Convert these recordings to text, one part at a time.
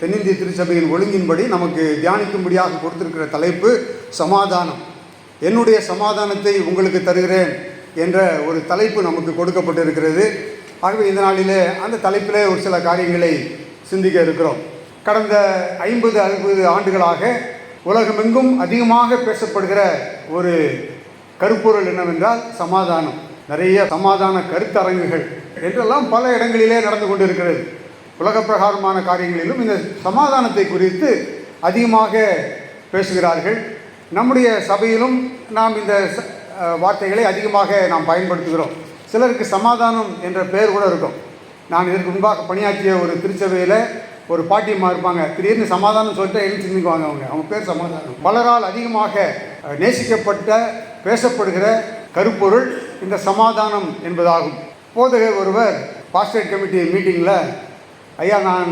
தென்னிந்திய திருச்சபையின் ஒழுங்கின்படி நமக்கு தியானிக்கும்படியாக கொடுத்திருக்கிற தலைப்பு சமாதானம். என்னுடைய சமாதானத்தை உங்களுக்கு தருகிறேன் என்ற ஒரு தலைப்பு நமக்கு கொடுக்கப்பட்டிருக்கிறது. ஆகவே இந்த நாளிலே அந்த தலைப்பிலே ஒரு சில காரியங்களை சிந்திக்க இருக்கிறோம். கடந்த ஐம்பது அறுபது ஆண்டுகளாக உலகமெங்கும் அதிகமாக பேசப்படுகிற ஒரு கருப்பொருள் என்னவென்றால் சமாதானம். நிறைய சமாதான கருத்தரங்குகள் என்றெல்லாம் பல இடங்களிலே நடந்து கொண்டிருக்கிறது. உலக பிரகாரமான காரியங்களிலும் இந்த சமாதானத்தை குறித்து அதிகமாக பேசுகிறார்கள். நம்முடைய சபையிலும் நாம் இந்த வார்த்தைகளை அதிகமாக நாம் பயன்படுத்துகிறோம். சிலருக்கு சமாதானம் என்ற பெயர் கூட இருக்கும். நான் இதற்கு முன்பாக பணியாற்றிய ஒரு திருச்சபையில் ஒரு பாட்டியம்மா இருப்பாங்க. திடீர்னு சமாதானம் சொல்லிட்டு எழுதி சிந்திக்குவாங்க அவங்க. அவங்க பேர் சமாதானம். பலரால் அதிகமாக நேசிக்கப்பட்ட பேசப்படுகிற கருப்பொருள் இந்த சமாதானம் என்பதாகும். போதகர் ஒருவர் பாஸ்டேட் கமிட்டி மீட்டிங்கில் ஐயா நான்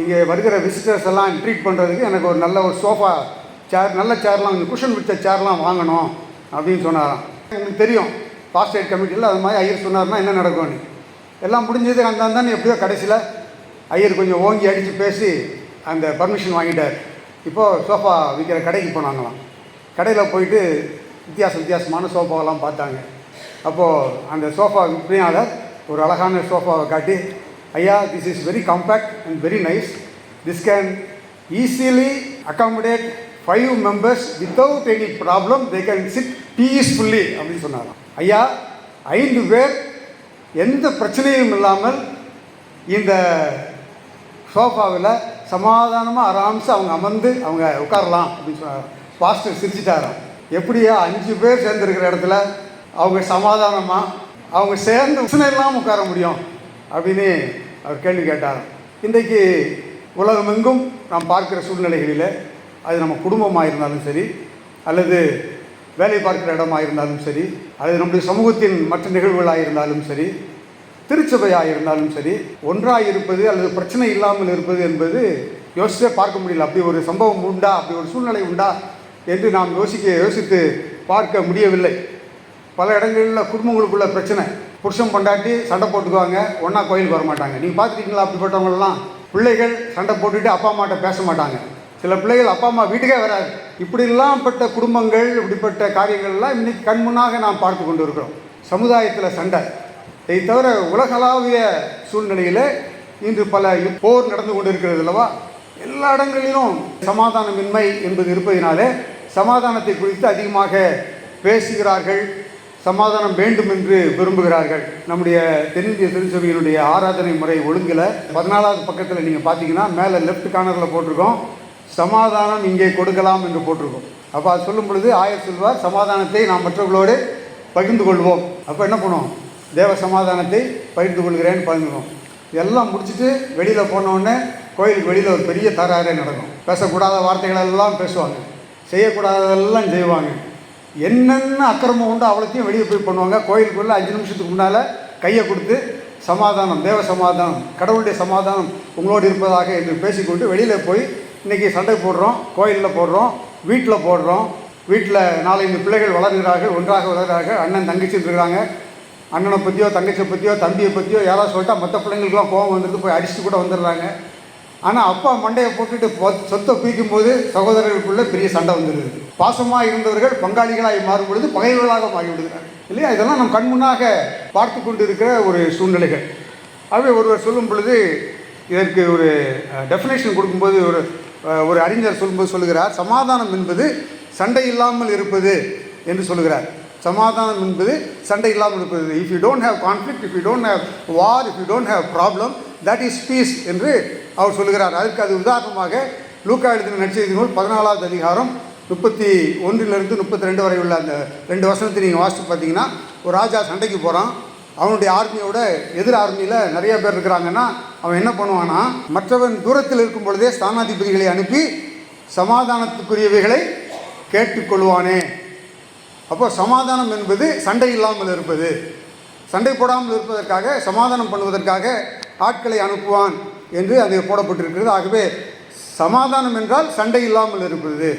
இங்கே வருகிற விசிட்டர்ஸ் எல்லாம் ட்ரீட் பண்ணுறதுக்கு எனக்கு ஒரு நல்ல ஒரு சோஃபா சேர் நல்ல சேர்லாம் குஷன் வித்த சேர்லாம் வாங்கணும் அப்படின்னு சொன்னாராம். எனக்கு தெரியும் ஃபாஸ்ட் எய்ட் கமிட்டியில் அது மாதிரி ஐயர் சொன்னார்னா என்ன நடக்கும்னு எல்லாம் முடிஞ்சது அந்த தான் எப்படியோ கடைசியில் ஐயர் கொஞ்சம் ஓங்கி அடித்து பேசி அந்த பர்மிஷன் வாங்கிட்டார். இப்போது சோஃபா விற்கிற கடைக்கு போனாங்களாம். கடையில் போயிட்டு வித்தியாச வித்தியாசமான சோஃபாவெல்லாம் பார்த்தாங்க. அப்போது அந்த சோஃபா விற்பனையாளர் ஒரு அழகான சோஃபாவை காட்டி ஐயா this is very compact and very nice this can easily accommodate five members without any problem they can sit peacefully அப்படின்னு சொன்னாராம். ஐயா ஐந்து பேர் எந்த பிரச்சனையும் இல்லாமல் இந்த சோஃபாவில் சமாதானமாக ஆராம்சு அவங்க அமர்ந்து அவங்க உட்காரலாம் அப்படின்னு சொன்னார் பாஸ்டர் சிரிச்சிட்டாராம். எப்படியா அஞ்சு பேர் சேர்ந்துருக்கிற இடத்துல அவங்க சமாதானமாக அவங்க சேர்ந்து பிரச்சனை இல்லாமல் உட்கார முடியும்? அப்படின்னு அவர் கேள்வி கேட்டார். இன்றைக்கு உலகமெங்கும் நாம் பார்க்கிற சூழ்நிலைகளில் அது நம்ம குடும்பமாக இருந்தாலும் சரி அல்லது வேலை பார்க்குற இடமாக இருந்தாலும் சரி அல்லது நம்முடைய சமூகத்தின் மற்ற நிகழ்வுகளாக இருந்தாலும் சரி திருச்சபையாக இருந்தாலும் சரி ஒன்றாக இருப்பது அல்லது பிரச்சனை இல்லாமல் இருப்பது என்பது யோசிச்சே பார்க்க முடியல. அப்படி ஒரு சம்பவம் உண்டா? அப்படி ஒரு சூழ்நிலை உண்டா? என்று நாம் யோசிக்க யோசித்து பார்க்க முடியவில்லை. பல இடங்களில் குடும்பங்களுக்குள்ள பிரச்சனை. புருஷன் பொண்டாட்டி சண்டை போட்டுக்குவாங்க ஒன்றா கோயிலுக்கு வர மாட்டாங்க. நீங்கள் பார்த்துருக்கீங்களா அப்படிப்பட்டவங்களெல்லாம்? பிள்ளைகள் சண்டை போட்டுட்டு அப்பா அம்மாட்ட பேச மாட்டாங்க. சில பிள்ளைகள் அப்பா அம்மா வீட்டுக்கே வராது. இப்படிலாம் பட்ட குடும்பங்கள் இப்படிப்பட்ட காரியங்கள்லாம் இன்னைக்கு கண்முன்னாக நாம் பார்த்து கொண்டு இருக்கிறோம் சமுதாயத்தில் சண்டை. இதை தவிர உலகளாவிய சூழ்நிலையில் இன்று பல போர் நடந்து கொண்டு இருக்கிறது அல்லவா? எல்லா இடங்களிலும் சமாதானமின்மை என்பது இருப்பதினாலே சமாதானத்தை குறித்து அதிகமாக பேசுகிறார்கள் சமாதானம் வேண்டும் என்று விரும்புகிறார்கள். நம்முடைய தென்னிந்திய திருச்சபையினுடைய ஆராதனை முறை ஒழுங்கில். பதினாலாவது பக்கத்தில் நீங்கள் பார்த்தீங்கன்னா மேலே லெஃப்ட் கார்னரில் போட்டிருக்கோம். சமாதானம் இங்கே கொடுக்கலாம் என்று போட்டிருக்கோம். அப்போ அது சொல்லும் பொழுது ஆயர் சொல்வார் சமாதானத்தை நாம் மற்றவர்களோடு பகிர்ந்து கொள்வோம். அப்போ என்ன பண்ணுவோம்? தேவ சமாதானத்தை பகிர்ந்து கொள்கிறேன்னு பகிர்ந்துவோம் எல்லாம் முடிச்சுட்டு வெளியில் போனோடனே கோயிலுக்கு வெளியில் ஒரு பெரிய தராரே நடக்கும். பேசக்கூடாத வார்த்தைகள் எல்லாம் பேசுவாங்க. செய்யக்கூடாததெல்லாம் செய்வாங்க. என்னென்ன அக்கிரமம் உண்டோ அவ்வளோத்தையும் வெளியே போய் பண்ணுவாங்க. கோயிலுக்குள்ளே அஞ்சு நிமிஷத்துக்கு முன்னால் கையை கொடுத்து சமாதானம் தேவ சமாதானம் கடவுளுடைய சமாதானம் உங்களோடு இருப்பதாக என்று பேசிக்கொண்டு வெளியில் போய் இன்றைக்கி சண்டை போடுறோம் கோயிலில் போடுறோம் வீட்டில் போடுறோம். வீட்டில் நாலஞ்சு பிள்ளைகள் வளர்கிறார்கள் ஒன்றாக வளர்கிறார்கள். அண்ணன் தங்கச்சி இருக்கிறாங்க அண்ணனை பற்றியோ தங்கச்சியை பற்றியோ தம்பியை பற்றியோ யாராவது சொல்லிட்டா மற்ற பிள்ளைங்களுக்குலாம் கோவம் வந்துட்டு போய் அடிச்சுட்டு கூட வந்துடுறாங்க. ஆனால் அப்பா மண்டையை போட்டுட்டு சொத்தை பிரிக்கும் போது சகோதரர்களுக்குள்ள பெரிய சண்டை வந்துடுது. பாசமாக இருந்தவர்கள் பங்காளிகளாக மாறும் பொழுது பகைவர்களாக மாறிவிடுகிறார் இல்லையா? இதெல்லாம் நம் கண் முன்னாக பார்த்து கொண்டு இருக்கிற ஒரு சூழ்நிலைகள். ஆகவே ஒருவர் சொல்லும் பொழுது இதற்கு ஒரு டெஃபினேஷன் கொடுக்கும்போது ஒரு ஒரு அறிஞர் சொல்லும்போது சொல்லுகிறார் சமாதானம் என்பது சண்டை இல்லாமல் இருப்பது என்று சொல்லுகிறார். சமாதானம் என்பது சண்டை இல்லாமல் இருப்பது. If you don't have conflict if you don't have war if you don't have problem that is peace என்று அவர் சொல்லுகிறார் அதற்கு அது உதாரணமாக லூக்கா எழுதின நற்செய்தி நூல் பதினாலாவது அதிகாரம் முப்பத்தி ஒன்றிலிருந்து முப்பத்தி ரெண்டு வரை உள்ள அந்த ரெண்டு வருஷத்தை நீங்கள் வாசித்து பார்த்தீங்கன்னா ஒரு ராஜா சண்டைக்கு போகிறான் அவனுடைய ஆர்மியோட எதிர் ஆர்மியில் நிறைய பேர் இருக்கிறாங்கன்னா அவன் என்ன பண்ணுவான்னா மற்றவன் தூரத்தில் இருக்கும் பொழுதே ஸ்தானாதிபதிகளை அனுப்பி சமாதானத்துக்குரியவைகளை கேட்டுக்கொள்வானே அப்போ சமாதானம் என்பது சண்டை இல்லாமல் இருப்பது. சண்டை போடாமல் இருப்பதற்காக சமாதானம் பண்ணுவதற்காக ஆட்களை அனுப்புவான். என்று அது போடப்பட்டிருக்கிறது. ஆகவே சமாதானம் என்றால் சண்டை இல்லாமல் இருப்பது.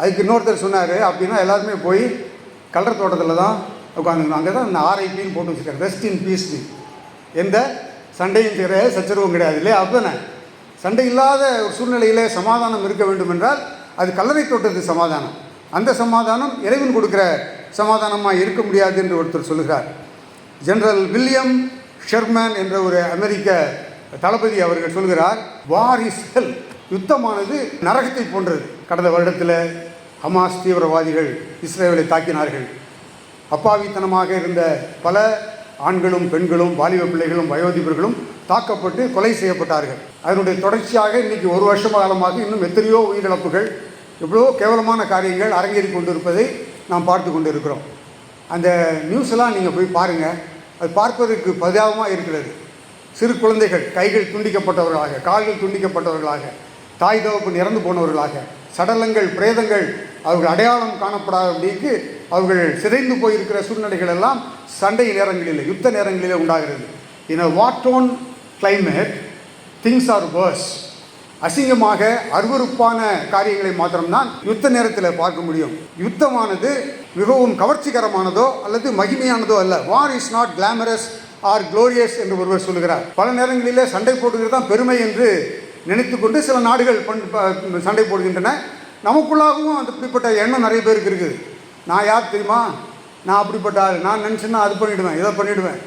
அதுக்கு இன்னொருத்தர் சொன்னார் அப்படின்னா எல்லாருமே போய் கலர் தோட்டத்தில் தான் உட்காந்துக்கணும் அங்கே தான் இந்த ஆர்ஐபின்னு போட்டு வச்சுருக்காரு. ரெஸ்ட் இன் பீஸ் எந்த சண்டையும் கிடையாது சச்சரவும் கிடையாது இல்லையா? அப்படிதானே சண்டை இல்லாத ஒரு சூழ்நிலையிலே சமாதானம் இருக்க வேண்டும் என்றால் அது கல்லறை தொட்டது சமாதானம். அந்த சமாதானம் இறைவன் கொடுக்குற சமாதானமாக இருக்க முடியாது என்று ஒருத்தர் சொல்கிறார் ஜெனரல் வில்லியம் ஷெர்மேன் என்ற ஒரு அமெரிக்க தளபதி அவர்கள் சொல்கிறார் வார் இஸ் ஹெல் யுத்தமானது நரகத்தை போன்றது. கடந்த வருடத்தில் ஹமாஸ் தீவிரவாதிகள் இஸ்ரேலை தாக்கினார்கள். அப்பாவித்தனமாக இருந்த பல ஆண்களும் பெண்களும் வாலிப பிள்ளைகளும் வயோதிபர்களும் தாக்கப்பட்டு கொலை செய்யப்பட்டார்கள். அதனுடைய தொடர்ச்சியாக இன்னைக்கு ஒரு வருஷ காலமாக இன்னும் எத்தனையோ உயிரிழப்புகள் எவ்வளோ கேவலமான காரியங்கள் அரங்கேறி கொண்டிருப்பதை நாம் பார்த்து கொண்டு இருக்கிறோம் அந்த நியூஸ்லாம் நீங்கள் போய் பாருங்கள் அது பார்ப்பதற்கு பரிதாபமாக இருக்கிறது. சிறு குழந்தைகள் கைகள் துண்டிக்கப்பட்டவர்களாக கால்கள் துண்டிக்கப்பட்டவர்களாக தாய் தவப்பு இறந்து போனவர்களாக சடலங்கள் பிரேதங்கள் அவர்கள் அடையாளம் காணப்படாதபடிக்கு அவர்கள் சிதைந்து போயிருக்கிற சூழ்நிலைகள் எல்லாம் சண்டை நேரங்களில் யுத்த நேரங்களிலே உண்டாகிறது. In a what climate things are worse அசிங்கமாக அருவருப்பான காரியங்களை மாத்திரம்தான் யுத்த நேரத்தில் பார்க்க முடியும். யுத்தமானது மிகவும் கவர்ச்சிகரமானதோ அல்லது மகிமையானதோ அல்ல. War is not glamorous or glorious என்று ஒருவர் சொல்லுகிறார். பல நேரங்களிலே சண்டை போடுகிறது தான் பெருமை என்று நினைத்துக்கொண்டு சில நாடுகள் பண் ப- சண்டை போடுகின்றன. நமக்குள்ளாகவும் அந்த அப்படிப்பட்ட எண்ணம் நிறைய பேருக்கு இருக்குது. நான் யார் தெரியுமா? நான் அப்படிப்பட்ட ஆள். நான் நினச்சேன்னா அது பண்ணிவிடுவேன் இதை பண்ணிவிடுவேன்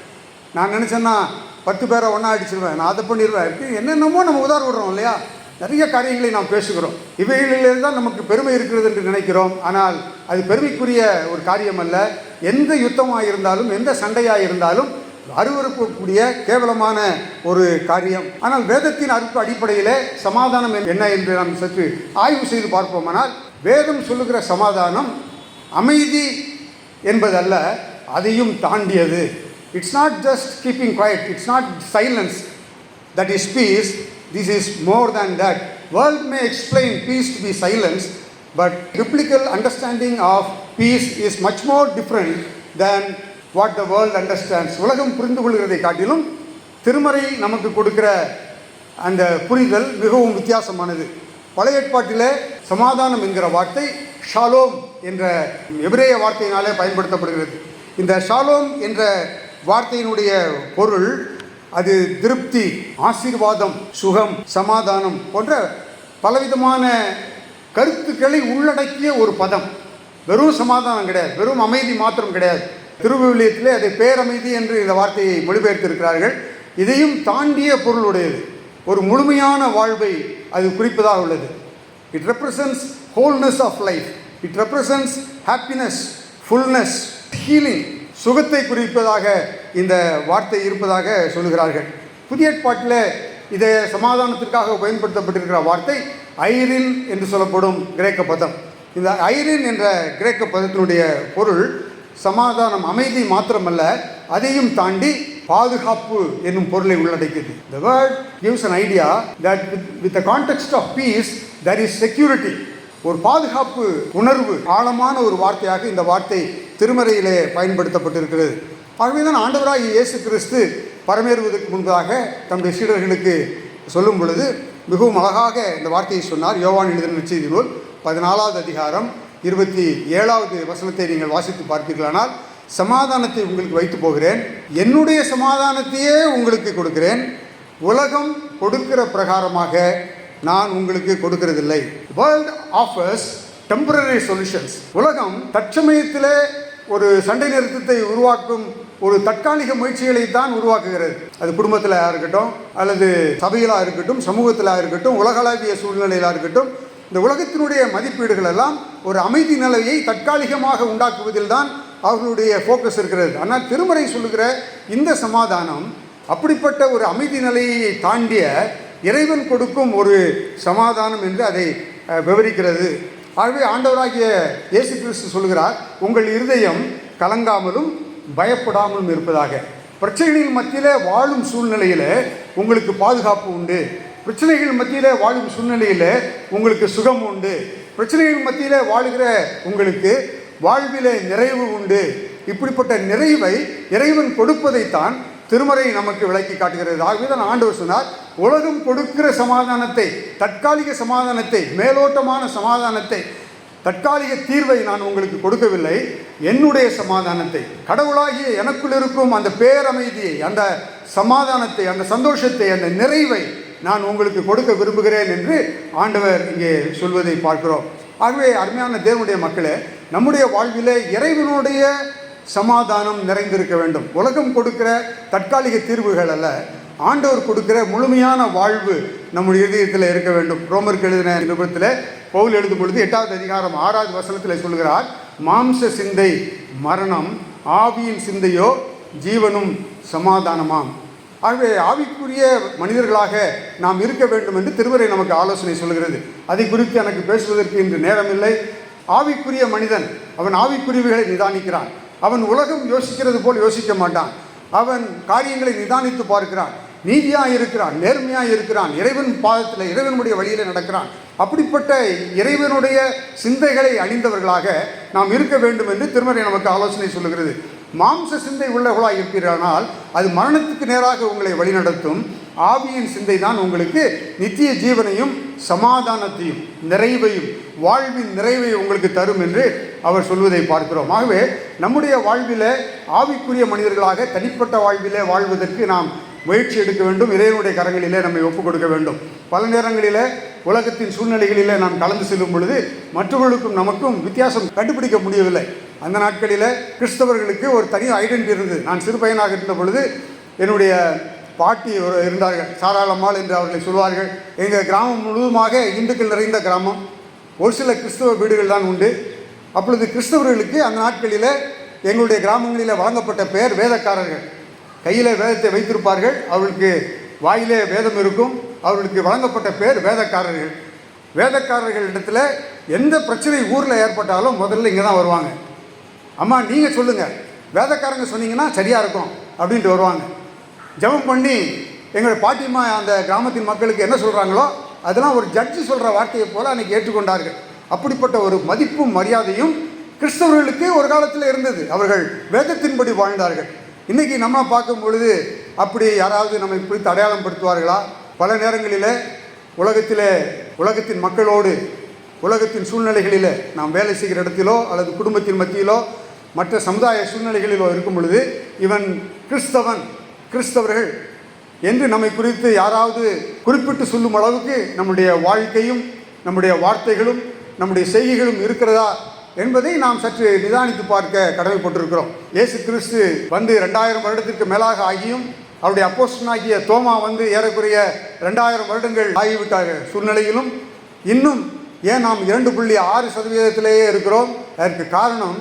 நான் நினச்சேன்னா பத்து பேரை ஒன்றா அடிச்சிடுவேன் நான் அதை பண்ணிடுவேன். இப்படி என்னென்னமோ நம்ம உதார விடுறோம் இல்லையா? நிறைய காரியங்களை நாம் பேசுகிறோம். இவைகளிலிருந்து தான் நமக்கு பெருமை இருக்கிறது என்று நினைக்கிறோம். ஆனால் அது பெருமைக்குரிய ஒரு காரியம் அல்ல எந்த யுத்தமாக இருந்தாலும் எந்த சண்டையாக இருந்தாலும் அருவறுக்கக்கூடிய கேவலமான ஒரு காரியம். ஆனால் வேதத்தின் அறுப்பு அடிப்படையிலே சமாதானம் என்ன என்று நாம் சற்று ஆய்வு செய்து பார்ப்போமானால் வேதம் சொல்லுகிற சமாதானம் அமைதி என்பதல்ல அதையும் தாண்டியது. It's not just keeping quiet it's not silence that is peace this is more than that world may explain peace to be silence but biblical understanding of peace is much more different than what the world understands உலகம் புரிந்து கொள்கிறதை காட்டிலும் திருமறை நமக்கு கொடுக்கிற அந்த புரிதல் மிகவும் வித்தியாசமானது. பழைய ஏற்பாட்டிலே சமாதானம் என்கிற வார்த்தை ஷாலோம் என்ற எபிரேய வார்த்தையினாலே பயன்படுத்தப்படுகிறது. இந்த ஷாலோம் என்ற வார்த்தையினுடைய பொருள் அது திருப்தி ஆசீர்வாதம் சுகம் சமாதானம் போன்ற பலவிதமான கருத்துக்களை உள்ளடக்கிய ஒரு பதம். வெறும் சமாதானம் கிடையாது. வெறும் அமைதி மாத்திரம் கிடையாது. திருவிவிலியத்திலே அதை பேரமைதி என்று இந்த வார்த்தையை மொழிபெயர்த்திருக்கிறார்கள். இதையும் தாண்டிய பொருளுடையது. ஒரு முழுமையான வாழ்வை அது குறிப்பதாக உள்ளது. It represents wholeness of life it represents happiness fullness healing சுகத்தை குறிப்பதாக இந்த வார்த்தை இருப்பதாக சொல்லுகிறார்கள். புதிய ஏற்பாட்டில் இதை சமாதானத்திற்காக பயன்படுத்தப்பட்டிருக்கிற வார்த்தை ஐரின் என்று சொல்லப்படும் கிரேக்க பதம். இந்த ஐரின் என்ற கிரேக்க பதத்தினுடைய பொருள் சமாதானம் அமைதி மாத்திரமல்ல அதையும் தாண்டி பாதுகாப்பு என்னும் பொருளை உள்ளடக்கியது. The word gives an idea that with with the context of peace there is security ஒரு பாதுகாப்பு உணர்வு ஆழமான ஒரு வார்த்தையாக இந்த வார்த்தை திருமறையிலே பயன்படுத்தப்பட்டிருக்கிறது. ஆகவே தான் இயேசு கிறிஸ்து பரமேறுவதற்கு முன்பதாக தம்முடைய சீடர்களுக்கு சொல்லும் பொழுது மிகவும் அழகாக இந்த வார்த்தையை சொன்னார். யோவான் எழுதின நற்செய்தி நூல் பதினாலாவது அதிகாரம் இருபத்தி ஏழாவது வசனத்தை நீங்கள் வாசித்து பார்த்தீர்களானால் சமாதானத்தை உங்களுக்கு வைத்து போகிறேன். என்னுடைய சமாதானத்தையே உங்களுக்கு கொடுக்கிறேன். உலகம் கொடுக்கிற பிரகாரமாக நான் உங்களுக்கு கொடுக்கறதில்லை. வேர்ல்ட் ஆஃபர்ஸ் டெம்பரரி சொல்யூஷன்ஸ் உலகம் தற்சமயத்திலே ஒரு சண்டை நிறுத்தத்தை உருவாக்கும் ஒரு தற்காலிக முயற்சிகளை தான் உருவாக்குகிறது. அது குடும்பத்தில் இருக்கட்டும் அல்லது சபையிலாக இருக்கட்டும் சமூகத்தில் இருக்கட்டும் உலகளாவிய சூழ்நிலையிலாக இருக்கட்டும் இந்த உலகத்தினுடைய மதிப்பீடுகள் எல்லாம் ஒரு அமைதி நிலையை தற்காலிகமாக உண்டாக்குவதில் தான் அவர்களுடைய ஃபோக்கஸ் இருக்கிறது. ஆனால் திருமறை சொல்லுகிற இந்த சமாதானம் அப்படிப்பட்ட ஒரு அமைதி நிலையை தாண்டிய இறைவன் கொடுக்கும் ஒரு சமாதானம் என்று அதை விவரிக்கிறது. ஆகவே ஆண்டவராகிய இயேசு கிறிஸ்து சொல்கிறார் உங்கள் இருதயம் கலங்காமலும் பயப்படாமலும் இருப்பதாக. பிரச்சனைகளின் மத்தியில் வாழும் சூழ்நிலையில் உங்களுக்கு பாதுகாப்பு உண்டு. பிரச்சனைகள் மத்தியில் வாழும் சூழ்நிலையில் உங்களுக்கு சுகம் உண்டு. பிரச்சனைகள் மத்தியில் வாழுகிற உங்களுக்கு வாழ்விலே நிறைவு உண்டு. இப்படிப்பட்ட நிறைவை இறைவன் கொடுப்பதைத்தான் திருமறை நமக்கு விளக்கி காட்டுகிறது. ஆகவே தான் ஆண்டவர் சொன்னார் உலகம் கொடுக்கிற சமாதானத்தை தற்காலிக சமாதானத்தை மேலோட்டமான சமாதானத்தை தற்காலிக தீர்வை நான் உங்களுக்கு கொடுக்கவில்லை. என்னுடைய சமாதானத்தை கடவுளாகிய எனக்குள் இருக்கும் அந்த பேரமைதியை அந்த சமாதானத்தை அந்த சந்தோஷத்தை அந்த நிறைவை நான் உங்களுக்கு கொடுக்க விரும்புகிறேன் என்று ஆண்டவர் இங்கே சொல்வதை பார்க்கிறோம். ஆகவே அருமையான தேவனுடைய மக்களே நம்முடைய வாழ்விலே இறைவனுடைய சமாதானம் நிறைந்திருக்க வேண்டும். உலகம் கொடுக்கிற தற்காலிக தீர்வுகள் அல்ல ஆண்டவர் கொடுக்கிற முழுமையான வாழ்வு நம்முடைய இதயத்தில் இருக்க வேண்டும். ரோமருக்கு எழுதின நிருபத்தில் பவுல் எழுதும் பொழுது எட்டாவது அதிகாரம் ஆறாவது வசனத்தில் சொல்கிறார் மாம்ச சிந்தை மரணம் ஆவியின் சிந்தையோ ஜீவனும் சமாதானமாம். ஆகவே ஆவிக்குரிய மனிதர்களாக நாம் இருக்க வேண்டும் என்று திருவரை நமக்கு ஆலோசனை சொல்கிறது அதை குறித்து எனக்கு பேசுவதற்கு இன்று நேரமில்லை. ஆவிக்குரிய மனிதன் அவன் ஆவிக்குரியவைகளை நிதானிக்கிறான். அவன் உலகம் யோசிக்கிறது போல் யோசிக்க மாட்டான். அவன் காரியங்களை நிதானித்து பார்க்கிறான். நீதியாக இருக்கிறான் நேர்மையாக இருக்கிறான் இறைவன் பாதத்தில் இறைவனுடைய வழியில் நடக்கிறான். அப்படிப்பட்ட இறைவனுடைய சிந்தைகளை அணிந்தவர்களாக நாம் இருக்க வேண்டும் என்று திருமறை நமக்கு ஆலோசனை சொல்லுகிறது. மாம்ச சிந்தை உள்ளவர்களாக இருப்பீர்களானால் அது மரணத்துக்கு நேராக உங்களை வழிநடத்தும். ஆவியின் சிந்தை தான் உங்களுக்கு நித்திய ஜீவனையும் சமாதானத்தையும் நிறைவையும் வாழ்வின் நிறைவை உங்களுக்கு தரும் என்று அவர் சொல்வதை பார்க்கிறோம். ஆகவே நம்முடைய வாழ்வில் ஆவிக்குரிய மனிதர்களாக தனிப்பட்ட வாழ்விலே வாழ்வதற்கு நாம் முயற்சி எடுக்க வேண்டும். இறைவனுடைய கரங்களிலே நம்மை ஒப்புக் கொடுக்க வேண்டும். பல நேரங்களிலே உலகத்தின் சூழ்நிலைகளிலே நாம் கலந்து செல்லும் பொழுது மற்றவர்களுக்கும் நமக்கும் வித்தியாசம் கண்டுபிடிக்க முடியவில்லை. அந்த நாட்களில் கிறிஸ்தவர்களுக்கு ஒரு தனி ஐடென்டி இருந்தது. நான் சிறு பையனாக இருந்த பொழுது என்னுடைய பாட்டி ஒரு இருந்தார்கள். சாராளம்மாள் என்று அவர்களை சொல்வார்கள். எங்கள் கிராமம் முழுவதுமாக இந்துக்கள் நிறைந்த கிராமம். ஒரு சில கிறிஸ்தவ வீடுகள் தான் உண்டு. அப்பொழுது கிறிஸ்தவர்களுக்கு அந்த நாட்களில் எங்களுடைய கிராமங்களில் வழங்கப்பட்ட பெயர் வேதக்காரர்கள். கையில் வேதத்தை வைத்திருப்பார்கள். அவர்களுக்கு வாயிலே வேதம் இருக்கும். அவர்களுக்கு வழங்கப்பட்ட பேர் வேதக்காரர்கள். வேதக்காரர்கள் இடத்துல எந்த பிரச்சனை ஊரில் ஏற்பட்டாலும் முதல்ல இங்கே தான் வருவாங்க. அம்மா நீங்கள் சொல்லுங்கள் வேதக்காரங்க சொன்னீங்கன்னா சரியாக இருக்கும் அப்படின்ட்டு வருவாங்க. ஜபம் பண்ணி எங்கள் பாட்டிமா அந்த கிராமத்தின் மக்களுக்கு என்ன சொல்கிறாங்களோ அதெல்லாம் ஒரு ஜட்ஜி சொல்கிற வார்த்தையை போல் அன்றைக்கி ஏற்றுக்கொண்டார்கள். அப்படிப்பட்ட ஒரு மதிப்பும் மரியாதையும் கிறிஸ்தவர்களுக்கு ஒரு காலத்தில் இருந்தது. அவர்கள் வேதத்தின்படி வாழ்ந்தார்கள். இன்றைக்கி நம்ம பார்க்கும் பொழுது அப்படி யாராவது நம்மை குறித்து அடையாளம் படுத்துவார்களா பல நேரங்களில் உலகத்தில் உலகத்தின் மக்களோடு உலகத்தின் சூழ்நிலைகளில் நாம் வேலை செய்கிற இடத்திலோ அல்லது குடும்பத்தின் மத்தியிலோ மற்ற சமுதாய சூழ்நிலைகளிலோ இருக்கும் பொழுது இவன் கிறிஸ்தவன் கிறிஸ்தவர்கள் என்று நம்மை குறித்து யாராவது குறிப்பிட்டு சொல்லும் அளவுக்கு நம்முடைய வாழ்க்கையும் நம்முடைய வார்த்தைகளும் நம்முடைய செய்கைகளும் இருக்கிறதா? என்பதை நாம் சற்று நிதானித்து பார்க்க கடமைப்பட்டிருக்கிறோம் இயேசு கிறிஸ்து வந்து ரெண்டாயிரம் வருடத்திற்கு மேலாக ஆகியும் அவருடைய அப்போஸ்டனாகிய தோமா வந்து ஏறக்குறைய ரெண்டாயிரம் வருடங்கள் ஆகிவிட்ட சூழ்நிலையிலும். இன்னும் ஏன் நாம் இரண்டு புள்ளி ஆறு சதவீதத்திலேயே இருக்கிறோம்? அதற்கு காரணம்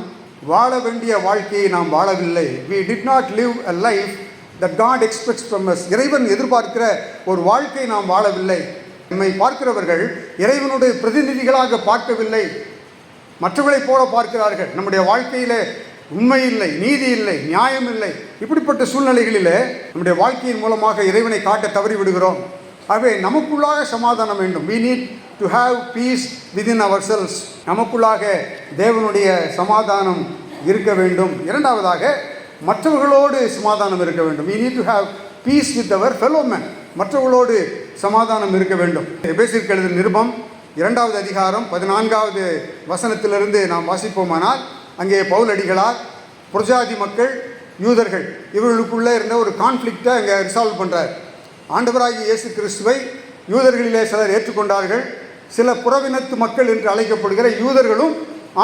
வாழ வேண்டிய வாழ்க்கையை நாம் வாழவில்லை. We did not live a life that God expects from us இறைவன் எதிர்பார்க்கிற ஒரு வாழ்க்கை நாம் வாழவில்லை. நம்மை பார்க்கிறவர்கள் இறைவனுடைய பிரதிநிதிகளாக பார்க்கவில்லை. மற்றவர்களைப் போல பார்க்கிறார்கள். நம்முடைய வாழ்க்கையிலே உண்மை இல்லை நீதி இல்லை நியாயம் இல்லை இப்படிப்பட்ட சூழ்நிலைகளிலே நம்முடைய வாழ்க்கையின் மூலமாக இறைவனை காட்ட தவறி விடுகிறோம். ஆகவே நமக்குள்ளாக சமாதானம் வேண்டும். We need to have peace within ourselves நமக்குள்ளாக தேவனுடைய சமாதானம் இருக்க வேண்டும். இரண்டாவதாக மற்றவர்களோடு சமாதானம் இருக்க வேண்டும். We need to have peace with our fellow man மற்றவர்களோடு சமாதானம் இருக்க வேண்டும். எபேசிற்கு எழுதின நிருபம் இரண்டாவது அதிகாரம் பதினான்காவது வசனத்திலிருந்து நாம் வாசிப்போமானால் அங்கே பவுலடிகளார் புரஜாதி மக்கள் யூதர்கள் இவர்களுக்குள்ளே இருந்த ஒரு கான்ஃப்ளிக்டை அங்கே ரிசால்வ் பண்ணுறார் ஆண்டவராகிய இயேசு கிறிஸ்துவை யூதர்களிலே சிலர் ஏற்றுக்கொண்டார்கள். சில புறவினத்து மக்கள் என்று அழைக்கப்படுகிற யூதர்களும்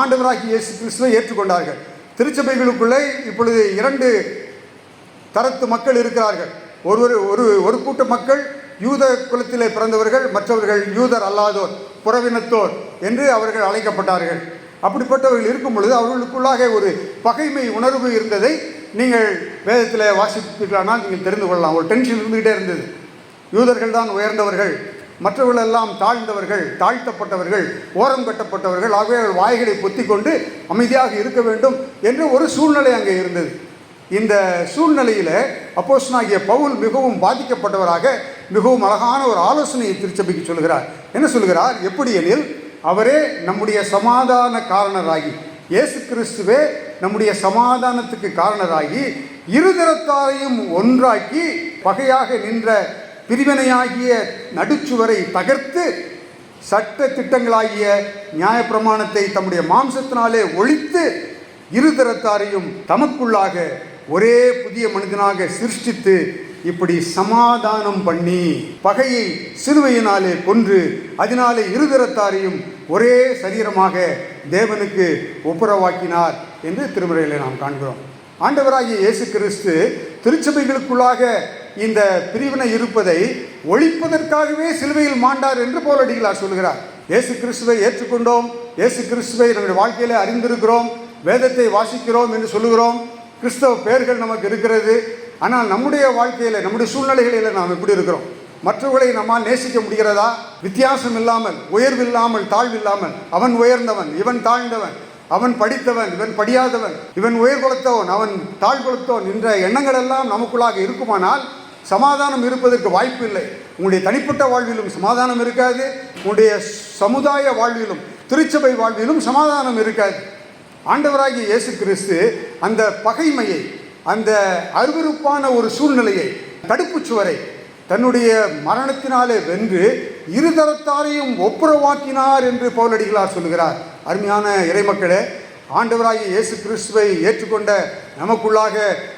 ஆண்டவராகிய இயேசு கிறிஸ்துவை ஏற்றுக்கொண்டார்கள். திருச்சபைகளுக்குள்ளே இப்பொழுது இரண்டு தரத்து மக்கள் இருக்கிறார்கள். ஒருவர் ஒரு ஒரு கூட்ட மக்கள் யூத குலத்திலே பிறந்தவர்கள் மற்றவர்கள் யூதர் அல்லாதோர். புறவினத்தோர் என்று அவர்கள் அழைக்கப்பட்டார்கள். அப்படிப்பட்டவர்கள் இருக்கும் பொழுது அவர்களுக்குள்ளாக ஒரு பகைமை உணர்வு இருந்ததை நீங்கள் வேதத்தில் வாசிப்பீர்களானால் நீங்கள் தெரிந்து கொள்ளலாம். ஒரு டென்ஷன் இருந்துக்கிட்டே இருந்தது. யூதர்கள் தான் உயர்ந்தவர்கள் மற்றவர்கள் எல்லாம் தாழ்ந்தவர்கள் தாழ்த்தப்பட்டவர்கள் ஓரம் கட்டப்பட்டவர்கள் ஆகவே அவர்கள் வாய்களை பொத்தி கொண்டு அமைதியாக இருக்க வேண்டும் என்று ஒரு சூழ்நிலை அங்கே இருந்தது. இந்த சூழ்நிலையில் அப்போஸ்னாகிய பவுல் மிகவும் பாதிக்கப்பட்டவராக மிகவும் அழகான ஒரு ஆலோசனையை திருச்சபைக்கு சொல்கிறார் என்ன சொல்கிறார் எப்படி எனில் அவரே நம்முடைய சமாதான காரணராகி இயேசு கிறிஸ்துவே நம்முடைய சமாதானத்துக்கு காரணராகி இருதரத்தாரையும் ஒன்றாக்கி பகையாக நின்ற பிரிவினையாகிய நடுச்சுவரை தகர்த்து சட்ட திட்டங்களாகிய நியாயப்பிரமாணத்தை தம்முடைய மாம்சத்தினாலே ஒழித்து இருதரத்தாரையும் தமக்குள்ளாக ஒரே புதிய மனிதனாக சிருஷ்டித்து இப்படி சமாதானம் பண்ணி பகையை சிலுவையினாலே கொன்று அதனாலே இருதரத்தாரையும் ஒரே சரீரமாக தேவனுக்கு ஒப்புரவாக்கினார் என்று திருமுறையில் நாம் காண்கிறோம். ஆண்டவராகிய இயேசு கிறிஸ்து திருச்சபைகளுக்குள்ளாக இந்த பிரிவினை இருப்பதை ஒழிப்பதற்காகவே சிலுவையில் மாண்டார் என்று போலடிகளார் சொல்கிறார். இயேசு கிறிஸ்துவை ஏற்றுக்கொண்டோம். இயேசு கிறிஸ்துவை நம்முடைய வாழ்க்கையில அறிந்திருக்கிறோம். வேதத்தை வாசிக்கிறோம் என்று சொல்லுகிறோம். கிறிஸ்தவ பெயர்கள் நமக்கு இருக்கிறது. ஆனால் நம்முடைய வாழ்க்கையில் நம்முடைய சூழ்நிலைகளில் நாம் எப்படி இருக்கிறோம்? மற்றவர்களை நம்மால் நேசிக்க முடிகிறதா? வித்தியாசம் இல்லாமல் உயர்வில்லாமல் தாழ்வில்லாமல் அவன் உயர்ந்தவன் இவன் தாழ்ந்தவன் அவன் படித்தவன் இவன் படியாதவன் இவன் உயர் குலத்தவன் அவன் தாழ் குலத்தவன் என்ற எண்ணங்கள் எல்லாம் நமக்குள்ளாக இருக்குமானால் சமாதானம் இருப்பதற்கு வாய்ப்பு இல்லை. உங்களுடைய தனிப்பட்ட வாழ்விலும் சமாதானம் இருக்காது. உங்களுடைய சமுதாய வாழ்விலும் திருச்சபை வாழ்விலும் சமாதானம் இருக்காது. ஆண்டவராகிய இயேசு கிறிஸ்து அந்த பகைமையை அந்த அருவருப்பான ஒரு சூழ்நிலையை தடுப்புச் சுவரை தன்னுடைய மரணத்தினாலே வென்று இருதரத்தாரையும் ஒப்புரவாக்கினார் என்று பவுலடிகளார் சொல்லுகிறார். அருமையான இறைமக்களே ஆண்டவராகிய இயேசு கிறிஸ்துவை ஏற்றுக்கொண்ட நமக்குள்ளாக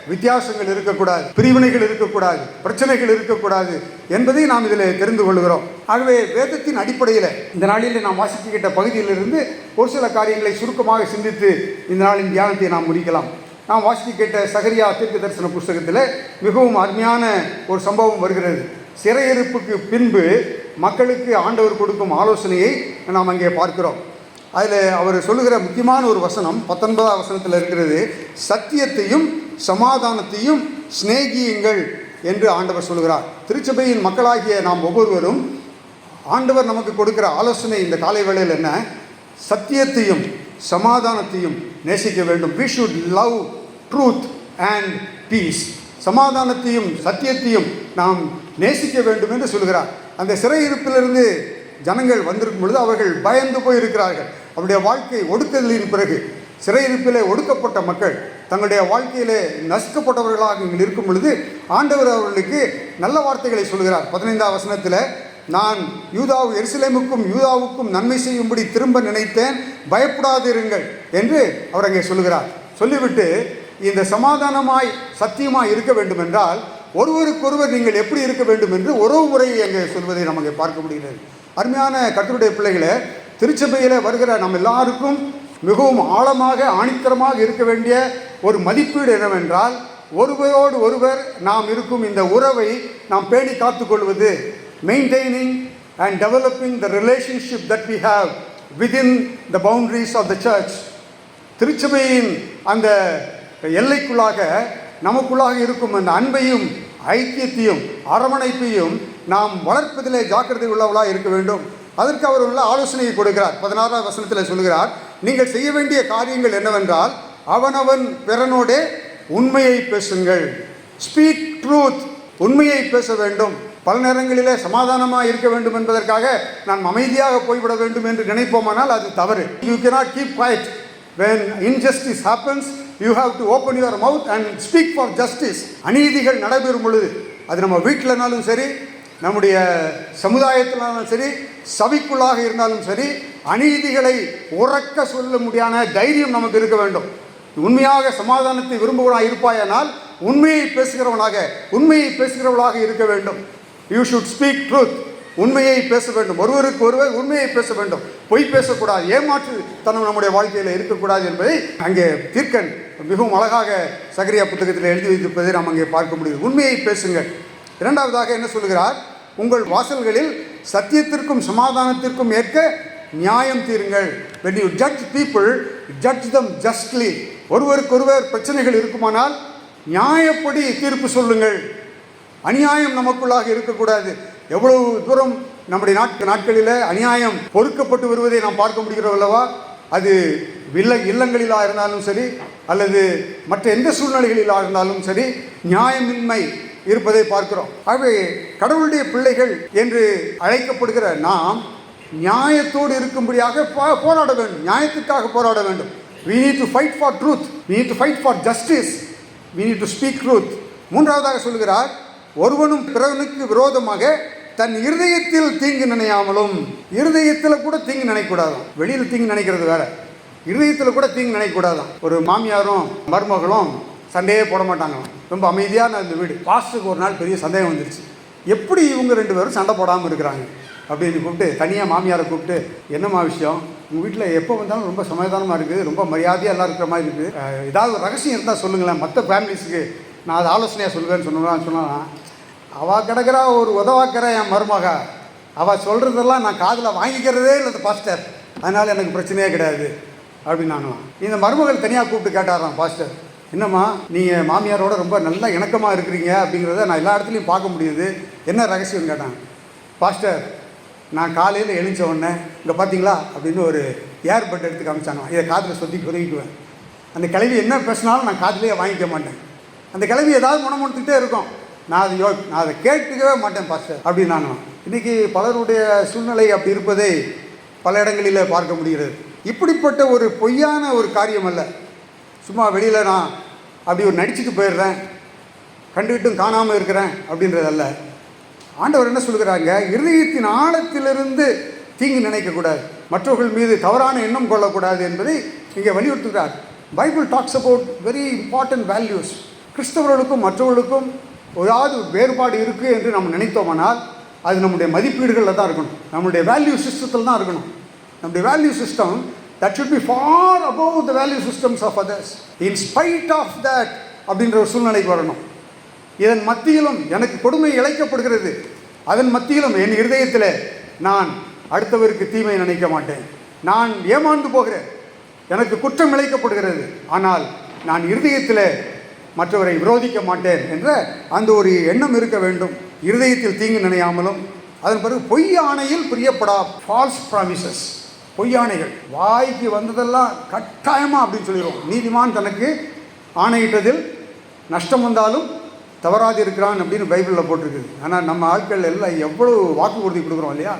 வித்தியாசங்கள் இருக்கக்கூடாது பிரிவினைகள் இருக்கக்கூடாது பிரச்சனைகள் இருக்கக்கூடாது என்பதை நாம் இதில் தெரிந்து கொள்கிறோம். ஆகவே வேதத்தின் அடிப்படையில் இந்த நாளில் நாம் வாசித்துக்கிட்ட பகுதியிலிருந்து ஒரு சில காரியங்களை சுருக்கமாக சிந்தித்து இந்த நாளின் தியானத்தை நாம் முடிக்கலாம். நாம் வாசித்து கேட்ட சகரியா தீர்க்க தரிசன புஸ்தகத்தில் மிகவும் அருமையான ஒரு சம்பவம் வருகிறது. சிறையிருப்புக்கு பின்பு மக்களுக்கு ஆண்டவர் கொடுக்கும் ஆலோசனையை நாம் அங்கே பார்க்கிறோம். அதில் அவர் சொல்லுகிற முக்கியமான ஒரு வசனம் பத்தொன்பதாம் வசனத்தில் இருக்கிறது. சத்தியத்தையும் சமாதானத்தையும் சிநேகியுங்கள் என்று ஆண்டவர் சொல்கிறார் திருச்சபையின் மக்களாகிய நாம் ஒவ்வொருவரும் ஆண்டவர் நமக்கு கொடுக்கிற ஆலோசனை இந்த காலை வேளையில் என்ன? சத்தியத்தையும் சமாதானத்தையும் நேசிக்க வேண்டும். We should love truth and peace சமாதானத்தையும் சத்தியத்தையும் நாம் நேசிக்க வேண்டும் என்று சொல்கிறார். அந்த சிறையிருப்பிலிருந்து ஜனங்கள் வந்திருக்கும் பொழுது அவர்கள் பயந்து போயிருக்கிறார்கள். அவருடைய வாழ்க்கை ஒடுக்கலின் பிறகு சிறையிருப்பிலே ஒடுக்கப்பட்ட மக்கள் தங்களுடைய வாழ்க்கையிலே நசுக்கப்பட்டவர்களாக இங்கே இருக்கும் பொழுது ஆண்டவர் அவர்களுக்கு நல்ல வார்த்தைகளை சொல்கிறார். பதினைந்தாம் வசனத்தில் நான் யூதாவு எருசலேமுக்கும் யூதாவுக்கும் நன்மை செய்யும்படி திரும்ப நினைத்தேன். பயப்படாதிருங்கள் என்று அவர் அங்கே சொல்லுகிறார். சொல்லிவிட்டு இந்த சமாதானமாய் சத்தியமாய் இருக்க வேண்டும் என்றால் ஒருவருக்கொருவர் நீங்கள் எப்படி இருக்க வேண்டும் என்று உறவு முறையை அங்கே சொல்வதை நமக்கு பார்க்க முடிகிறது. அருமையான கத்தருடைய பிள்ளைகளை திருச்சபையில் வருகிற நம்ம எல்லாருக்கும் மிகவும் ஆழமாக ஆணித்தரமாக இருக்க வேண்டிய ஒரு மதிப்பீடு என்னவென்றால் ஒருவரோடு ஒருவர் நாம் இருக்கும் இந்த உறவை நாம் பேணி காத்துக்கொள்வது maintaining and developing the relationship that we have within the boundaries of the church திருச்சபையின் அந்த எல்லைக்குள்ளாக நமக்குள்ளாக இருக்கும் அந்த அன்பையும் ஐக்கியத்தையும் அரவணைப்பையும் நாம் வளர்ப்பதிலே ஜாக்கிரதை உள்ளவளாக இருக்க வேண்டும். அதற்கு அவர் உள்ள ஆலோசனையை கொடுக்கிறார். பதினாறாம் வசனத்தில் சொல்கிறார் நீங்கள் செய்ய வேண்டிய காரியங்கள் என்னவென்றால் அவனவன் பிறனோடே உண்மையை பேசுங்கள். ஸ்பீக் ட்ரூத் உண்மையை பேச வேண்டும். பல நேரங்களிலே சமாதானமாக இருக்க வேண்டும் என்பதற்காக நாம் அமைதியாக போய்விட வேண்டும் என்று நினைப்போமானால் அது தவறு. You cannot keep quiet when injustice happens you have to open your mouth and speak for justice அநீதிகள் நடைபெறும் பொழுது அது நம்ம வீட்டிலனாலும் சரி நம்முடைய சமுதாயத்தினாலும் சரி சபைக்குள்ளாக இருந்தாலும் சரி அநீதிகளை உறக்க சொல்ல முடியாத தைரியம் நமக்கு இருக்க வேண்டும். உண்மையாக சமாதானத்தை விரும்புவனாக இருப்பாயானால் உண்மையை பேசுகிறவனாக உண்மையை பேசுகிறவளாக இருக்க வேண்டும். யூ ஷுட் ஸ்பீக் ட்ரூத் உண்மையை பேச வேண்டும். ஒருவருக்கு ஒருவர் உண்மையை பேச வேண்டும். பொய் பேசக்கூடாது. ஏமாற்று தனம் நம்முடைய வாழ்க்கையில் இருக்கக்கூடாது என்பதை அங்கே தீர்க்கன் மிகவும் அழகாக சகரியா புத்தகத்தில் எழுதி வைத்திருப்பதை நாம் அங்கே பார்க்க முடியுது உண்மையை பேசுங்கள். இரண்டாவதாக என்ன சொல்கிறார் உங்கள் வாசல்களில் சத்தியத்திற்கும் சமாதானத்திற்கும் ஏற்க நியாயம் தீருங்கள். When you judge people judge them justly ஒருவருக்கொருவர் பிரச்சனைகள் இருக்குமானால் நியாயப்படி தீர்ப்பு சொல்லுங்கள். அநியாயம் நமக்குள்ளாக இருக்கக்கூடாது. எவ்வளவு தூரம் நம்முடைய நாட்கள் நாட்களில் அநியாயம் பொறுக்கப்பட்டு வருவதை நாம் பார்க்க முடிகிறோம் அல்லவா? அது வில்ல இல்லங்களிலாக இருந்தாலும் சரி அல்லது மற்ற எந்த சூழ்நிலைகளிலாக இருந்தாலும் சரி நியாயமின்மை இருப்பதை பார்க்கிறோம். ஆகவே கடவுளுடைய பிள்ளைகள் என்று அழைக்கப்படுகிற நாம் நியாயத்தோடு இருக்கும்படியாக போராட வேண்டும். நியாயத்துக்காக போராட வேண்டும். We need to fight for truth we need to fight for justice we need to speak truth மூன்றாவதாக சொல்கிறார் ஒருவனும் பிறவனுக்கு விரோதமாக தன் இருதயத்தில் தீங்கு நினையாமலும் இருதயத்தில் கூட தீங்கு நினைக்கூடாதான் வெளியில் தீங்கு நினைக்கிறது வேற. இருதயத்தில் கூட தீங்கு நினைக்கூடாதான் ஒரு மாமியாரும் மருமகளும் சண்டையே போட மாட்டாங்களாம் ரொம்ப அமைதியான அந்த வீடு. பாஸ்டருக்கு ஒரு நாள் பெரிய சந்தேகம் வந்துருச்சு. எப்படி இவங்க ரெண்டு பேரும் சண்டை போடாமல் இருக்கிறாங்க? அப்படின்னு கூப்பிட்டு தனியாக மாமியாரை கூப்பிட்டு என்னம்மா விஷயம்? உங்கள் வீட்டில் எப்போ வந்தாலும் ரொம்ப சமாதானமாக இருக்குது ரொம்ப மரியாதையாக எல்லாம் இருக்கிற மாதிரி இருக்குது. ஏதாவது ரகசியம் இருந்தால் சொல்லுங்களேன். மற்ற ஃபேமிலிஸுக்கு நான் அதை ஆலோசனையாக சொல்வேன்னு சொன்னான் சொன்னான் அவள் கிடக்கிற ஒரு உதவாக்கிற என் மருமக. அவள் சொல்கிறதெல்லாம் நான் காதில் வாங்கிக்கிறதே இல்லை பாஸ்டர். அதனால் எனக்கு பிரச்சனையே கிடையாது அப்படின்னாங்களாம். இந்த மருமகள் தனியாக கூப்பிட்டு கேட்டாராம் பாஸ்டர். என்னம்மா நீங்கள் மாமியாரோட ரொம்ப நல்லா இணக்கமாக இருக்கிறீங்க அப்படிங்கிறத நான் எல்லா இடத்துலையும் பார்க்க முடியுது. என்ன ரகசியம்னு கேட்டாங்க பாஸ்டர் நான் காலையில் எழுந்த உடனே இங்கே பார்த்தீங்களா அப்படின்னு ஒரு ஏர்பட் எடுத்து காமிச்சாங்க இதை காதில் சொல்லி குறைக்குவேன் அந்த கிளவி என்ன பேசினாலும் நான் காதிலேயே வாங்கிக்க மாட்டேன். அந்த கிளவி ஏதாவது முணமுணுத்துக்கிட்டே இருக்கும். நான் அதை யோ நான் அதை கேட்டுக்கவே மாட்டேன் பாஸ்டர் நான் இன்றைக்கி பலருடைய சூழ்நிலை அப்படி இருப்பதை பல இடங்களில் பார்க்க முடிகிறது. இப்படிப்பட்ட ஒரு பொய்யான ஒரு காரியம் அல்ல. சும்மா வெளியில் நான் அப்படி ஒரு நடிச்சுட்டு போயிடுறேன். கண்டுகிட்டும் காணாமல் இருக்கிறேன் அப்படின்றதல்ல ஆண்டவர் என்ன சொல்கிறாங்க இருதயத்தின் ஆழத்திலிருந்து தீங்கு நினைக்கக்கூடாது. மற்றவர்கள் மீது தவறான எண்ணம் கொள்ளக்கூடாது என்பதை இங்கே வலியுறுத்துகிறார். Bible talks about very important values கிறிஸ்தவர்களுக்கும் மற்றவர்களுக்கும் ஏதாவது வேறுபாடு இருக்குது என்று நம்ம நினைத்தோமானால் அது நம்முடைய மதிப்பீடுகளில் தான் இருக்கணும். நம்முடைய வேல்யூ சிஸ்டத்தில் தான் இருக்கணும். நம்முடைய value system that should be far above the value systems of others in spite of that அப்படின்ற ஒரு சூழ்நிலைக்கு வரணும். இதன் மத்தியிலும் எனக்கு கொடுமை இழைக்கப்படுகிறது. அதன் மத்தியிலும் என் இருதயத்தில் நான் அடுத்தவருக்கு தீமை நினைக்க மாட்டேன். நான் ஏமாந்து போகிறேன். எனக்கு குற்றம் இழைக்கப்படுகிறது. ஆனால் நான் இருதயத்தில் மற்றவரை விரோதிக்க மாட்டேன் என்ற அந்த ஒரு எண்ணம் இருக்க வேண்டும். இருதயத்தில் தீங்கு நினையாமலும் அதன் பிறகு பொய் ஆணையில் பிரியப்படா ஃபால்ஸ் ப்ராமிசஸ் பொய்யானைகள் வாய்க்கு வந்ததெல்லாம் கட்டாயமாக அப்படின்னு சொல்லிடுவோம். நீதிமான் தனக்கு ஆணையிட்டதில் நஷ்டம் வந்தாலும் தவறாது இருக்கிறான் அப்படின்னு பைபிளில் போட்டிருக்குது. ஆனால் நம்ம ஆட்கள் எல்லாம் எவ்வளோ வாக்கு உறுதி கொடுக்குறோம் இல்லையா?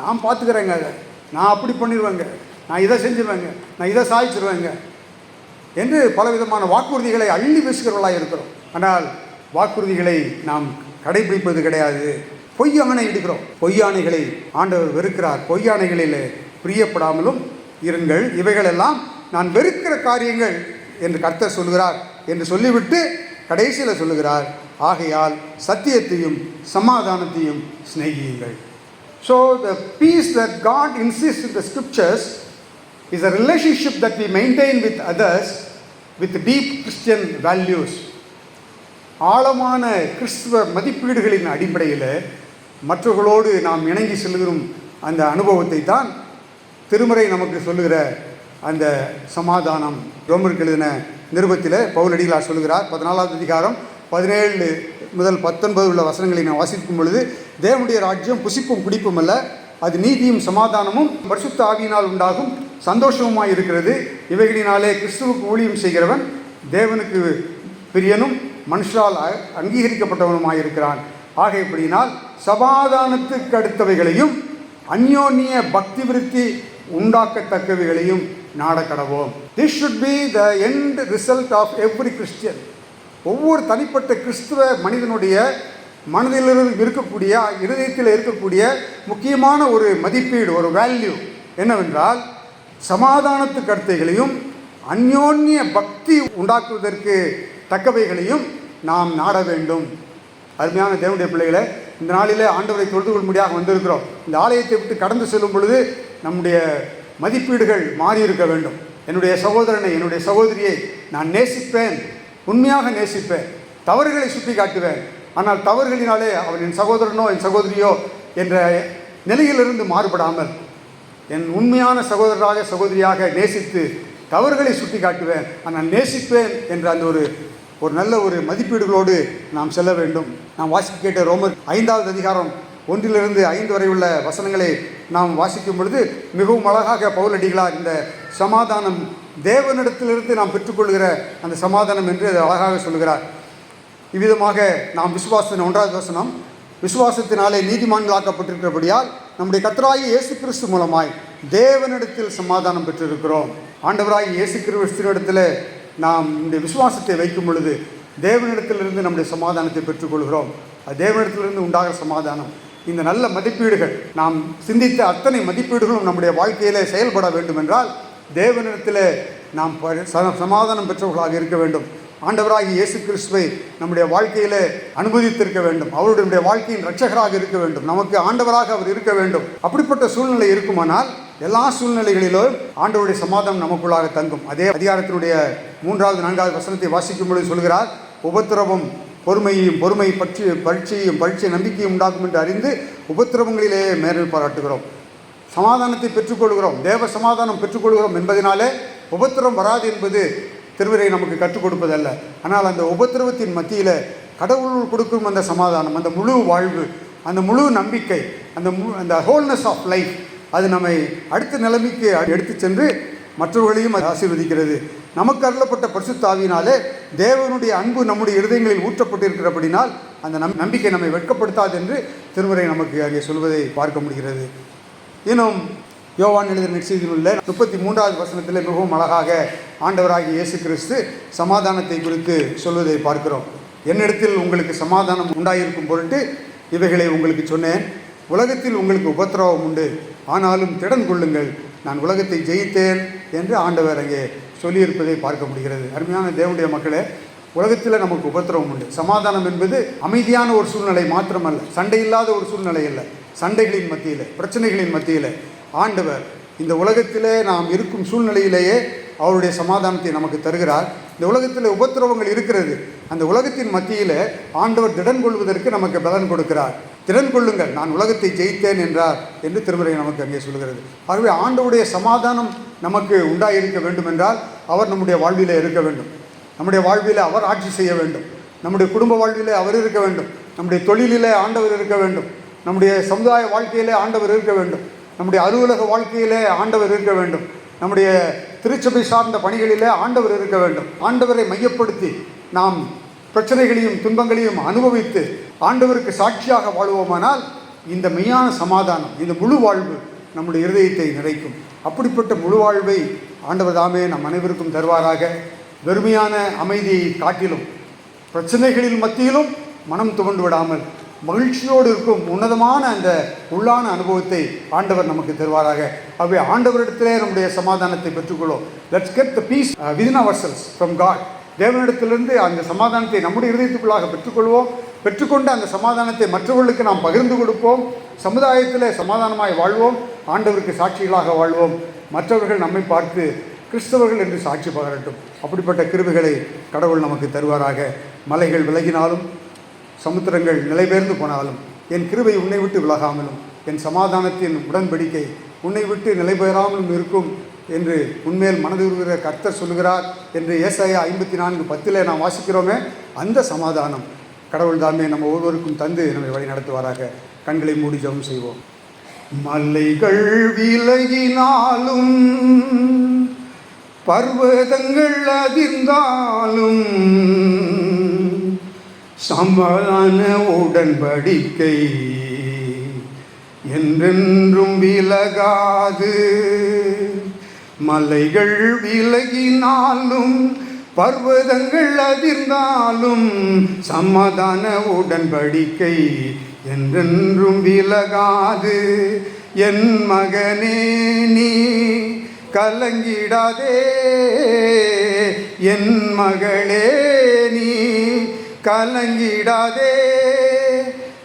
நான் பார்த்துக்கிறேங்க அதை. நான் அப்படி பண்ணிடுவேங்க. நான் இதை செஞ்சுருவேங்க. நான் இதை சாய்ச்சிருவேங்க என்று பலவிதமான வாக்குறுதிகளை அள்ளி வீசுகிறவர்களாக இருக்கிறோம். ஆனால் வாக்குறுதிகளை நாம் கடைபிடிப்பது கிடையாது. பொய்யானை இடுகிறோம். பொய்யானைகளை ஆண்டவர் வெறுக்கிறார். பொய்யானைகளில் பிரியப்படாமலும் இருங்கள். இவைகளெல்லாம் நான் வெறுக்கிற காரியங்கள் என்று கர்த்தர் சொல்கிறார் என்று சொல்லிவிட்டு கடைசியில் சொல்லுகிறார். ஆகையால் சத்தியத்தையும் சமாதானத்தையும் சிநேகியுங்கள். So the peace that God insist in the scriptures is a relationship that we maintain with others with deep Christian values. ஆழமான கிறிஸ்துவ மதிப்பீடுகளின் அடிப்படையில் மற்றவர்களோடு நாம் இணங்கி செல்கிறோம் அந்த அனுபவத்தை தான் திருமறை நமக்கு சொல்லுகிற அந்த சமாதானம் ரோமருக்கு எழுதின நிருபத்தில் பவுலடிகளார் சொல்லுகிறார் பதினாலாவது அதிகாரம் பதினேழு முதல் பத்தொன்பது உள்ள வசனங்களை நான் வாசிக்கும் பொழுது தேவனுடைய ராஜ்யம் புசிப்பும் குடிப்பும் அல்ல அது நீதியும் சமாதானமும் பரிசுத்த ஆவியினால் உண்டாகும் சந்தோஷமுமாய் இருக்கிறது. இவைகளினாலே கிறிஸ்துவுக்கு ஊழியம் செய்கிறவன் தேவனுக்கு பிரியனும் மனுஷால் அ- அங்கீகரிக்கப்பட்டவனுமாய் இருக்கிறான். ஆக இப்படினால் சமாதானத்துக்கு அடுத்தவைகளையும் அந்யோன்ய பக்தி விருத்தி உண்டாக்கத்தக்கவைகளையும் நாடக்கடவோம். This should be the end result of every Christian ஒவ்வொரு தனிப்பட்ட கிறிஸ்துவ மனிதனுடைய மனதிலிருந்து இருக்கக்கூடிய இருதயத்தில் இருக்கக்கூடிய முக்கியமான ஒரு மதிப்பீடு ஒரு வேல்யூ என்னவென்றால் சமாதானத்து கருத்தைகளையும் அந்யோன்ய பக்தி உண்டாக்குவதற்கு தக்கவைகளையும் நாம் நாட வேண்டும். அருமையான தேவனுடைய பிள்ளைகளை இந்த நாளில் ஆண்டவரை தொழுது கொள்ளும்படியாக வந்திருக்கிறோம். இந்த ஆலயத்தை விட்டு கடந்து செல்லும் பொழுது நம்முடைய மதிப்பீடுகள் மாறி இருக்க வேண்டும். என்னுடைய சகோதரனை என்னுடைய சகோதரியை நான் நேசிப்பேன். உண்மையாக நேசிப்பேன். தவறுகளை சுட்டி காட்டுவேன் ஆனால் தவறுகளினாலே அவன் என் சகோதரனோ என் சகோதரியோ என்ற நிலையிலிருந்து மாறுபடாமல் என் உண்மையான சகோதரராக சகோதரியாக நேசித்து தவறுகளை சுட்டி காட்டுவேன் ஆனால் நேசிப்பேன் என்ற அந்த ஒரு ஒரு நல்ல ஒரு மதிப்பீடுகளோடு நாம் செல்ல வேண்டும். நாம் வாசிக்க கேட்ட ரோமர் ஐந்தாவது அதிகாரம் ஒன்றிலிருந்து ஐந்து வரை உள்ள வசனங்களை நாம் வாசிக்கும் பொழுது மிகவும் அழகாக பவுலடிகளார் இந்த சமாதானம் தேவனிடத்திலிருந்து நாம் பெற்றுக்கொள்கிற அந்த சமாதானம் என்று அது அழகாக சொல்கிறார் இவ்விதமாக நாம் விசுவாசத்தின் ஒன்றாவது வசனம் விசுவாசத்தினாலே நீதிமான்களாக்கப்பட்டிருக்கிறபடியால் நம்முடைய கத்தராகி இயேசு கிறிஸ்து மூலமாய் தேவனிடத்தில் சமாதானம் பெற்றிருக்கிறோம். ஆண்டவராகி இயேசு கிறிஸ்துவனிடத்தில் நாம் இந்த விசுவாசத்தை வைக்கும் பொழுது தேவனிடத்திலிருந்து நம்முடைய சமாதானத்தை பெற்றுக்கொள்கிறோம். அது தேவனிடத்திலிருந்து உண்டாகிற சமாதானம். இந்த நல்ல மதிப்பீடுகள் நாம் சிந்தித்த அத்தனை மதிப்பீடுகளும் நம்முடைய வாழ்க்கையில் செயல்பட வேண்டும் என்றால் தேவனிடத்தில் நாம் ப- ச- சமாதானம் பெற்றவர்களாக இருக்க வேண்டும். ஆண்டவராகி இயேசு கிறிஸ்துவை நம்முடைய வாழ்க்கையில் அனுமதித்திருக்க வேண்டும். அவருடைய வாழ்க்கையின் ரட்சகராக இருக்க வேண்டும். நமக்கு ஆண்டவராக அவர் இருக்க வேண்டும். அப்படிப்பட்ட சூழ்நிலை இருக்குமானால் எல்லா சூழ்நிலைகளிலும் ஆண்டவருடைய சமாதானம் நமக்குள்ளாக தங்கும். அதே அதிகாரத்தினுடைய மூன்றாவது நான்காவது வசனத்தை வாசிக்கும் பொழுது சொல்கிறார் உபத்திரவம் பொறுமையையும் பொறுமை பற்றி பரீட்சையும் பரீட்சை நம்பிக்கையும் உண்டாக்கும் என்று அறிந்து உபத்திரவங்களிலேயே மேல் பாராட்டுகிறோம். சமாதானத்தை பெற்றுக்கொள்கிறோம். தேவ சமாதானம் பெற்றுக்கொள்கிறோம் என்பதனாலே உபத்திரம் வராது என்பது திருவிரை நமக்கு கற்றுக் கொடுப்பதல்ல. ஆனால் அந்த உபத்திரவத்தின் மத்தியில் கடவுள் கொடுக்கும் அந்த சமாதானம் அந்த முழு வாழ்வு அந்த முழு நம்பிக்கை அந்த மு அந்த ஹோல்னஸ் ஆஃப் லைஃப் அது நம்மை அடுத்த நிலைமைக்கு எடுத்து சென்று மற்றவர்களையும் அது ஆசீர்வதிக்கிறது. நமக்கு அருளப்பட்ட பரிசுத்தாவினாலே தேவனுடைய அன்பு நம்முடைய இருதயங்களில் ஊற்றப்பட்டிருக்கிறபடினால் அந்த நம் நம்பிக்கை நம்மை வெட்கப்படுத்தாது என்று திருமுறை நமக்கு அங்கே சொல்வதை பார்க்க முடிகிறது. இன்னும் யோவான் எழுதின நெற்செய்தியில் உள்ள முப்பத்தி மூன்றாவது வசனத்தில் மிகவும் அழகாக ஆண்டவராகிய இயேசு கிறிஸ்து சமாதானத்தை குறித்து சொல்வதை பார்க்கிறோம். என்னிடத்தில் உங்களுக்கு சமாதானம் உண்டாயிருக்கும் பொருட்டு இவைகளை உங்களுக்கு சொன்னேன். உலகத்தில் உங்களுக்கு உபத்திரவம் உண்டு. ஆனாலும் திடன் கொள்ளுங்கள். நான் உலகத்தை ஜெயித்தேன் என்று ஆண்டவர் அங்கே சொல்லியிருப்பதை பார்க்க முடிகிறது. அருமையான தேவனுடைய மக்களே உலகத்தில் நமக்கு உபத்திரவம் உண்டு. சமாதானம் என்பது அமைதியான ஒரு சூழ்நிலை மாத்திரமல்ல. சண்டை இல்லாத ஒரு சூழ்நிலை அல்ல சண்டைகளின் மத்தியில் பிரச்சனைகளின் மத்தியில் ஆண்டவர் இந்த உலகத்திலே நாம் இருக்கும் சூழ்நிலையிலேயே அவருடைய சமாதானத்தை நமக்கு தருகிறார். இந்த உலகத்தில் உபத்திரவங்கள் இருக்கிறது. அந்த உலகத்தின் மத்தியில் ஆண்டவர் திடன் கொள்வதற்கு நமக்கு பலன் கொடுக்கிறார். திடன் கொள்ளுங்கள் நான் உலகத்தை ஜெயித்தேன் என்றார் என்று திருமுறை நமக்கு அங்கே சொல்கிறது. ஆகவே ஆண்டவருடைய சமாதானம் நமக்கு உண்டாயிருக்க வேண்டும் என்றால் அவர் நம்முடைய வாழ்விலே இருக்க வேண்டும். நம்முடைய வாழ்வில் அவர் ஆட்சி செய்ய வேண்டும். நம்முடைய குடும்ப வாழ்விலே அவர் இருக்க வேண்டும். நம்முடைய தொழிலிலே ஆண்டவர் இருக்க வேண்டும். நம்முடைய சமுதாய வாழ்க்கையிலே ஆண்டவர் இருக்க வேண்டும். நம்முடைய அலுவலக வாழ்க்கையிலே ஆண்டவர் இருக்க வேண்டும். நம்முடைய திருச்சபை சார்ந்த பணிகளிலே ஆண்டவர் இருக்க வேண்டும். ஆண்டவரை மையப்படுத்தி நாம் பிரச்சனைகளையும் துன்பங்களையும் அனுபவித்து ஆண்டவருக்கு சாட்சியாக வாழ்வோமானால் இந்த மெய்யான சமாதானம் இந்த முழு வாழ்வு நம்முடைய இருதயத்தை நிறைக்கும். அப்படிப்பட்ட முழு வாழ்வை ஆண்டவர் தாமே நம் அனைவருக்கும் தருவாராக. வெறுமையான அமைதியை காட்டிலும் பிரச்சனைகளின் மத்தியிலும் மனம் துவண்டு விடாமல் மகிழ்ச்சியோடு இருக்கும் உன்னதமான அந்த உள்ளான அனுபவத்தை ஆண்டவர் நமக்கு தருவாராக. அவை ஆண்டவரிடத்திலே நம்முடைய சமாதானத்தை பெற்றுக்கொள்ளும் let's get the peace within ourselves from God தேவனிடத்திலிருந்து அந்த சமாதானத்தை நம்முடைய இருதயத்துக்குள்ளாக பெற்றுக்கொள்வோம். பெற்றுக்கொண்டு அந்த சமாதானத்தை மற்றவர்களுக்கு நாம் பகிர்ந்து கொடுப்போம். சமுதாயத்தில் சமாதானமாய் வாழ்வோம். ஆண்டவருக்கு சாட்சிகளாக வாழ்வோம். மற்றவர்கள் நம்மை பார்த்து கிறிஸ்தவர்கள் என்று சாட்சி பகரட்டும். அப்படிப்பட்ட கிருவிகளை கடவுள் நமக்கு தருவாராக. மலைகள் விலகினாலும் சமுத்திரங்கள் நிலைபெயர்ந்து போனாலும் என் கிருபை உன்னை விட்டு விலகாமலும் என் சமாதானத்தின் உடன்படிக்கை உன்னை விட்டு நிலைபெறாமலும் இருக்கும் என்று உண்மையில் மனதுருகிற கர்த்தர் சொல்கிறார் என்று ஏசாயா ஐம்பத்தி நான்கு பத்திலே நாம் வாசிக்கிறோமே அந்த சமாதானம். கடவுள் தாமே நம்ம ஒவ்வொருவருக்கும் தந்து நம்மை வழி நடத்துவாராக. கண்களை மூடி ஜபம் செய்வோம். மலைகள் விலகினாலும் பர்வதங்கள் அதிர்ந்தாலும் சமாதான உடன்படிக்கை. என்றென்றும் விலகாது. மலைகள் விலகினாலும் பர்வதங்கள் அதிர்ந்தாலும் சமாதான உடன்படிக்கை என்றென்றும் விலகாது. என் மகனே நீ கலங்கிடாதே. என் மகளே நீ கலங்கிடாதே.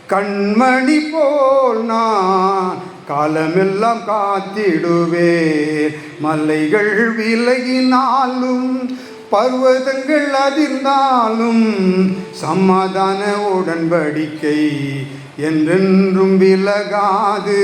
கண்மணி போல் நான் காலமெல்லாம் காத்திடுவே. மலைகள் விலகினாலும் பர்வதங்கள் அதிர்ந்தாலும் சமாதான உடன்படிக்கை என்றென்றும் விலகாது.